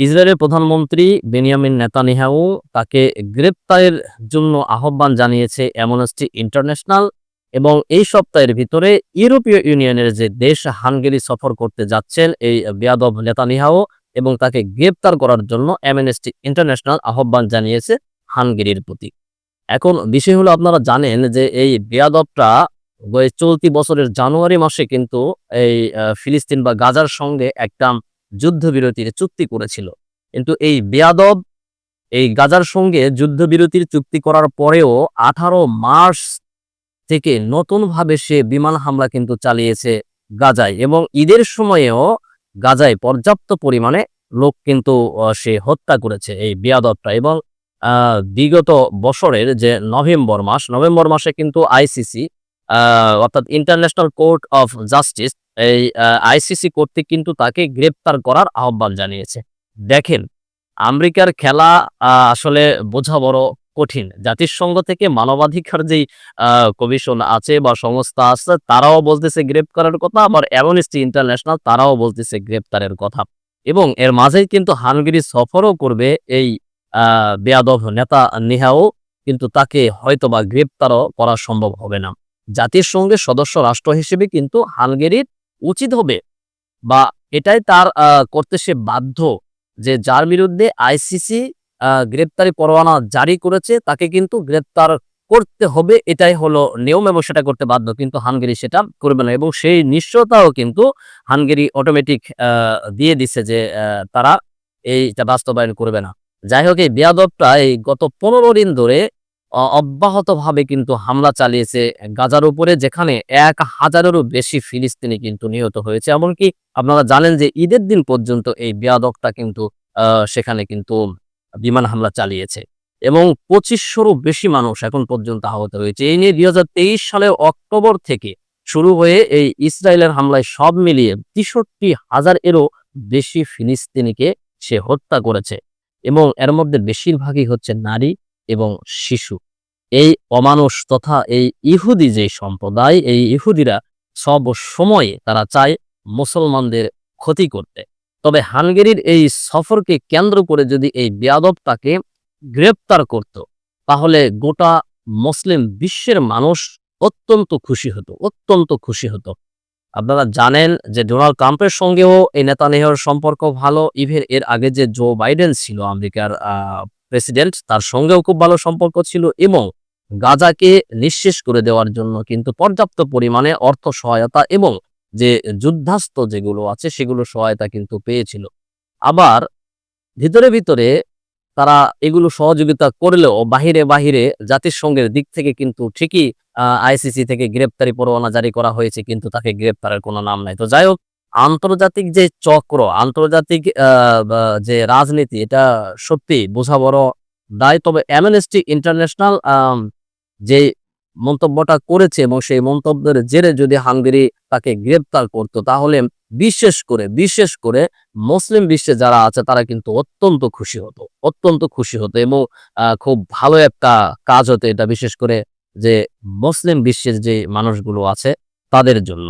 ইসরায়েলের প্রধানমন্ত্রী Benjamin Netanyahu তাকে গ্রেপ্তারের জন্য আহ্বান জানিয়েছে অ্যামনেস্টি ইন্টারন্যাশনাল এবং এই সপ্তাহের ভিতরে ইউরোপীয় ইউনিয়নের যে দেশ হাঙ্গেরি সফর করতে যাচ্ছেন এই বেয়াদব নেতানিয়াহু এবং তাকে গ্রেপ্তার করার জন্য অ্যামনেস্টি ইন্টারন্যাশনাল আহ্বান জানিয়েছে হাঙ্গেরির প্রতি। এখন বিষয় হলো আপনারা জানেন যে এই বেয়াদবটা চলতি বছরের জানুয়ারি মাসে কিন্তু এই ফিলিস্তিন বা গাজার সঙ্গে একটা যুদ্ধবিরতির চুক্তি করেছিল। কিন্তু এই বেয়াদব এই গাজার সঙ্গে যুদ্ধবিরতির চুক্তি করার পরেও আঠারো মার্চ থেকে নতুনভাবে সে বিমান হামলা কিন্তু চালিয়েছে গাজায় এবং ঈদের সময়েও গাজায় পর্যাপ্ত পরিমাণে লোক কিন্তু সে হত্যা করেছে এই বেয়াদবটা এবং বিগত বছরের যে নভেম্বর মাস, নভেম্বর মাসে কিন্তু আইসিসি অর্থাৎ ইন্টারন্যাশনাল কোর্ট অফ জাস্টিস এই আইসিসি কর্তৃক কিন্তু তাকে গ্রেপ্তার করার আহ্বান জানিয়েছে। দেখেন, আমেরিকার খেলা আসলে বোঝা বড় কঠিন। জাতিসংঘ থেকে মানবাধিকার যেই কমিশন আছে বা সংস্থা আছে, তারাও বলতেছে গ্রেপ্তারের কথা, আবার অ্যামনেস্টি ইন্টারন্যাশনাল তারাও বলতেছে গ্রেপ্তারের কথা। এবং এর মাঝেই কিন্তু হাঙ্গেরি সফরও করবে এই বেয়াদব নেতা নেহাও, কিন্তু তাকে হয়তোবা গ্রেপ্তারও করা সম্ভব হবে না। জাতিসংঘের সদস্য রাষ্ট্র হিসেবে কিন্তু হাঙ্গেরির উচিত হবে বা এটাই তার করতে সে বাধ্য যে যার বিরুদ্ধে আইসিসি গ্রেপ্তারি পরোয়ানা জারি করেছে তাকে কিন্তু গ্রেপ্তার করতে হবে, এটাই হলো নিয়ম এবং সেটা করতে বাধ্য। কিন্তু হাঙ্গেরি সেটা করবে না এবং সেই নিশ্চয়তাও কিন্তু হাঙ্গেরি অটোমেটিক দিয়ে দিছে যে তারা এইটা বাস্তবায়ন করবে না। যাই হোক, এই বেয়াদবটা এই গত পনেরো দিন ধরে অব্যাহতভাবে কিন্তু হামলা চালিয়েছে গাজার উপরে, যেখানে এক হাজারেরও বেশি ফিলিস্তিনি কিন্তু নিহত হয়েছে। এমনকি আপনারা জানেন যে ঈদের দিন পর্যন্ত এই বেয়াদবটা কিন্তু সেখানে কিন্তু বিমান হামলা চালিয়েছে। এবং পঁচিশশোরও বেশি মানুষ এখন পর্যন্ত আহত হয়েছে। এই নিয়ে দুই সালের অক্টোবর থেকে শুরু হয়ে এই ইসরায়েলের হামলায় সব মিলিয়ে তেষট্টি হাজার এরও বেশি ফিলিস্তিনিকে সে হত্যা করেছে। এবং এর মধ্যে বেশিরভাগই হচ্ছে নারী এবং শিশু। এই অমানুষ তথা এই ইহুদি যে সম্প্রদায়, এই ইহুদিরা সব সময় তারা চায় মুসলমানদের ক্ষতি করতে। তবে হাঙ্গেরির এই সফরকে কেন্দ্র করে যদি এই বেয়াদবটাকে গ্রেপ্তার করত, তাহলে গোটা মুসলিম বিশ্বের মানুষ অত্যন্ত খুশি হতো, অত্যন্ত খুশি হতো। আপনারা জানেন যে ডোনাল্ড ট্রাম্পের সঙ্গেও এই নেতানিয়াহুর সম্পর্ক ভালো, ইভেন এর আগে যে জো বাইডেন ছিল আমেরিকার প্রেসিডেন্ট, তার সঙ্গেও খুব ভালো সম্পর্ক ছিল এবং গাজাকে নিঃশেষ করে দেওয়ার জন্য কিন্তু পর্যাপ্ত পরিমাণে অর্থ সহায়তা এবং যে যুদ্ধাস্ত্র যেগুলো আছে সেগুলো সহায়তা কিন্তু পেয়েছিল। আবার ভিতরে ভিতরে তারা এগুলো সহযোগিতা করলেও বাহিরে বাহিরে জাতিসংঘের দিক থেকে কিন্তু ঠিকই আইসিসি থেকে গ্রেপ্তারি পরোয়ানা জারি করা হয়েছে কিন্তু তাকে গ্রেপ্তারের কোনো নাম নাই। তো যাই হোক, আন্তর্জাতিক যে চক্র, আন্তর্জাতিক যে রাজনীতি, এটা সত্যি বোঝা বড় দায়, তবে অ্যামনেস্টি ইন্টারন্যাশনাল যে মন্তব্যটা করেছে এবং সেই মন্তব্যের জেরে যদি হাঙ্গেরি তাকে গ্রেপ্তার করতো, তাহলে বিশেষ করে বিশেষ করে মুসলিম বিশ্বে যারা আছে, তারা কিন্তু অত্যন্ত খুশি হতো, অত্যন্ত খুশি হতো এবং খুব ভালো একটা কাজ হতো এটা, বিশেষ করে যে মুসলিম বিশ্বের যে মানুষগুলো আছে, তাদের জন্য।